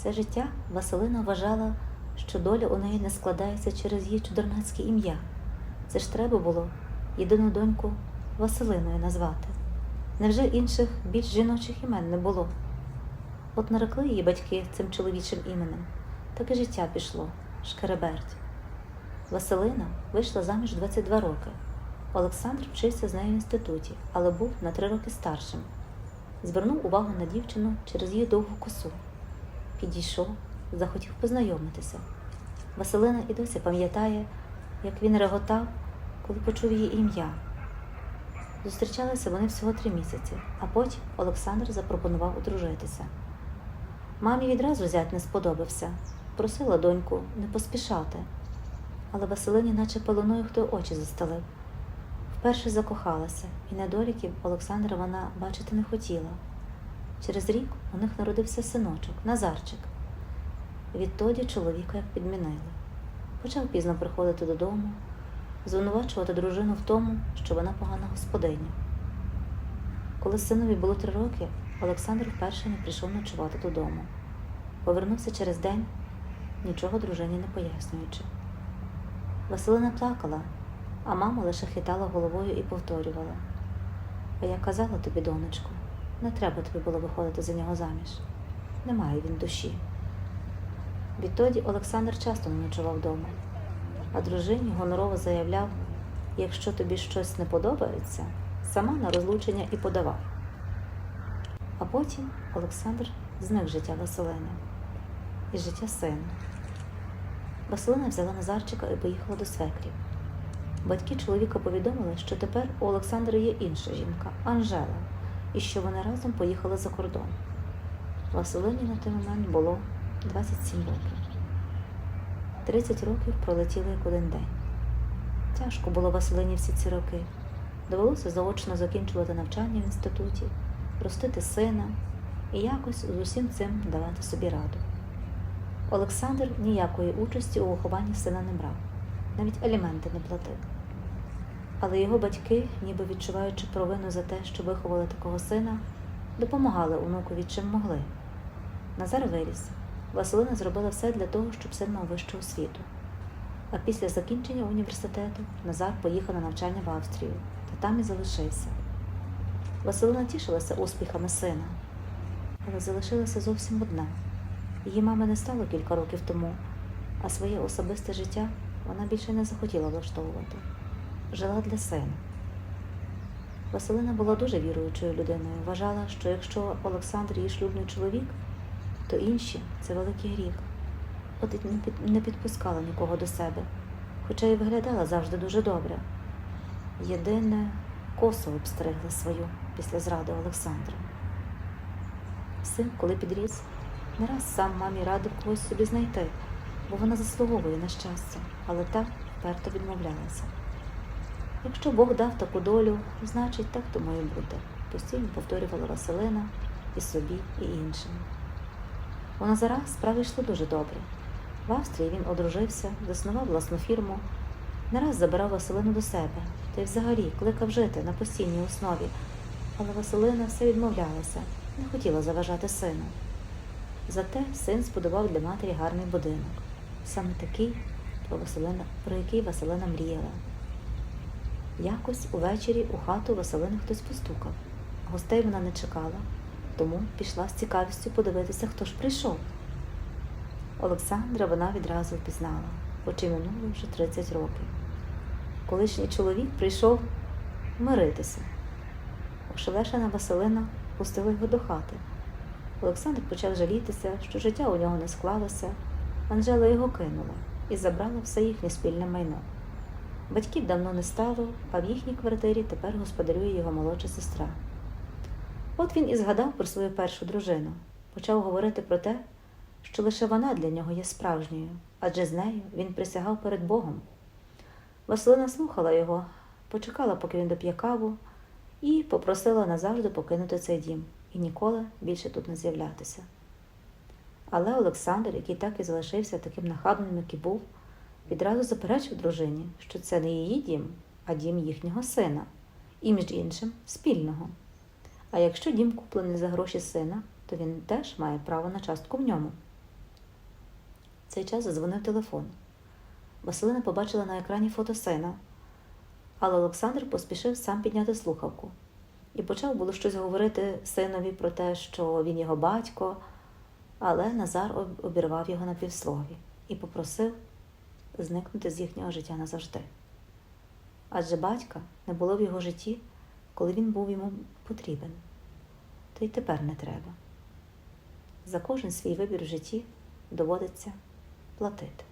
Все життя Василина вважала, що доля у неї не складається через її чудернацьке ім'я. Це ж треба було єдину доньку Василиною назвати. Невже інших більш жіночих імен не було? От нарекли її батьки цим чоловічим іменем, так і життя пішло, шкереберть. Василина вийшла заміж 22 роки. Олександр вчився з нею в інституті, але був на три роки старшим. Звернув увагу на дівчину через її довгу косу. Підійшов, захотів познайомитися. Василина і досі пам'ятає, як він реготав, коли почув її ім'я. Зустрічалися вони всього три місяці, а потім Олександр запропонував одружитися. Мамі відразу зять не сподобався, просила доньку не поспішати, але Василині, наче пеленою, хто очі застелив. Вперше закохалася, і недоліків Олександра вона бачити не хотіла. Через рік у них народився синочок, Назарчик. Відтоді чоловіка як підмінили. Почав пізно приходити додому, звинувачувати дружину в тому, що вона погана господиня. Коли синові було три роки, Олександр вперше не прийшов ночувати додому. Повернувся через день, нічого дружині не пояснюючи. Василина плакала, а мама лише хитала головою і повторювала. А я казала тобі, донечко, не треба тобі було виходити за нього заміж. Немає він душі. Відтоді Олександр часто не ночував вдома, а дружині гонорово заявляв, якщо тобі щось не подобається, сама на розлучення і подавав. А потім Олександр зник життя Василини і життя сина. Василина взяла Назарчика і поїхала до свекрів. Батьки чоловіка повідомили, що тепер у Олександра є інша жінка Анжела, і що вони разом поїхали за кордон. Василині на той момент було 27 років. 30 років пролетіли як один день. Тяжко було Василині всі ці роки. Довелося заочно закінчувати навчання в інституті, ростити сина і якось з усім цим давати собі раду. Олександр ніякої участі у вихованні сина не брав, навіть аліменти не платив. Але його батьки, ніби відчуваючи провину за те, що виховали такого сина, допомагали онукові чим могли. Назар виріс. Василина зробила все для того, щоб син мав вищу освіту. А після закінчення університету Назар поїхав на навчання в Австрію та там і залишився. Василина тішилася успіхами сина, але залишилася зовсім одна. Її мами не стало кілька років тому, а своє особисте життя вона більше не захотіла влаштовувати. Жила для сина. Василина була дуже віруючою людиною. Вважала, що якщо Олександр її шлюбний чоловік, то інші це великий гріх. От і не під- не підпускала нікого до себе, хоча й виглядала завжди дуже добре. Єдине косу обстригла свою після зради Олександра. Син, коли підріс, не раз сам мамі радив когось собі знайти, бо вона заслуговує на щастя, але та вперто відмовлялася. Якщо Бог дав таку долю, значить так тому і буде, постійно повторювала Василина і собі, і іншим. У Назара справи йшли дуже добре. В Австрії він одружився, заснував власну фірму, не раз забирав Василину до себе, та й взагалі кликав жити на постійній основі. Але Василина все відмовлялася, не хотіла заважати сину. Зате син збудував для матері гарний будинок, саме такий, про, Василина, про який Василина мріяла. Якось увечері у хату Василини хтось постукав. Гостей вона не чекала, тому пішла з цікавістю подивитися, хто ж прийшов. Олександра вона відразу впізнала, хоч і минуло вже 30 років. Колишній чоловік прийшов миритися. Ошелешена Василина пустила його до хати. Олександр почав жалітися, що життя у нього не склалося. Анжела його кинула і забрала все їхнє спільне майно. Батьків давно не стало, а в їхній квартирі тепер господарює його молодша сестра. От він і згадав про свою першу дружину, почав говорити про те, що лише вона для нього є справжньою, адже з нею він присягав перед Богом. Василина слухала його, почекала, поки він доп'є каву, і попросила назавжди покинути цей дім і ніколи більше тут не з'являтися. Але Олександр, який так і залишився таким нахабним, як і був, відразу заперечив дружині, що це не її дім, а дім їхнього сина, і, між іншим, спільного. А якщо дім куплений за гроші сина, то він теж має право на частку в ньому. цей час задзвонив телефон. Василина побачила на екрані фото сина, але Олександр поспішив сам підняти слухавку і почав було щось говорити синові про те, що він його батько, але Назар обірвав його на півслові і попросив зникнути з їхнього життя назавжди. Адже батька не було в його житті, коли він був йому потрібен, то й тепер не треба. За кожен свій вибір в житті доводиться платити.